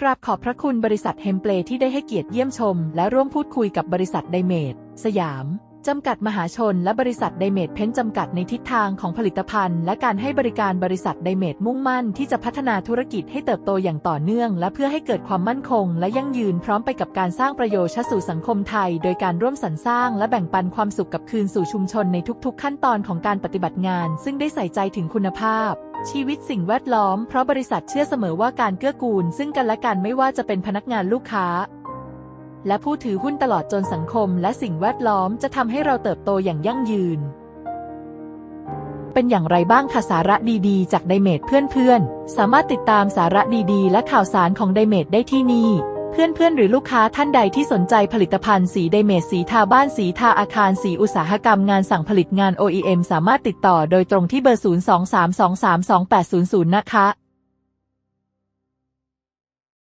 กราบขอบพระคุณบริษัทเฮมเปลที่ได้ให้เกียรติเยี่ยมชม และร่วมพูดคุยกับบริษัทไดเมดสยาม จำกัดมหาชนและบริษัทไดเมดเพ้นจำกัดในทิศทางของผลิตภัณฑ์ และการให้บริการบริษัทไดเมดมุ่งมั่นที่จะพัฒนาธุรกิจให้เติบโตอย่างต่อเนื่อง และเพื่อให้เกิดความมั่นคง และยั่งยืนพร้อมไปกับการสร้างประโยชน์สู่สังคมไทย โดยการร่วมสรรสร้าง และแบ่งปันความสุขกับคืนสู่ชุมชนในทุกๆ ขั้นตอนของการปฏิบัติงาน ซึ่งได้ใส่ใจถึงคุณภาพ ชีวิตสิ่งแวดล้อมเพราะบริษัทเชื่อเสมอว่าการเกื้อกูล ซึ่งกันและกันไม่ว่าจะเป็นพนักงานลูกค้า และผู้ถือหุ้นตลอดจนสังคม และสิ่งแวดล้อมจะทำให้เราเติบโตอย่างยั่งยืน เป็นอย่างไรบ้างคะสาระดีๆ จากไดเมดเพื่อนๆ สามารถติดตามสาระดีๆ และข่าวสารของไดเมดได้ที่นี่ เพื่อนๆ หรือลูกค้าท่านใดที่สนใจผลิตภัณฑ์สีไดเมสสีทาบ้านสีทาอาคารสีอุตสาหกรรมงานสั่งผลิตงาน OEM สามารถติดต่อโดยตรงที่เบอร์ 023232800 นะคะ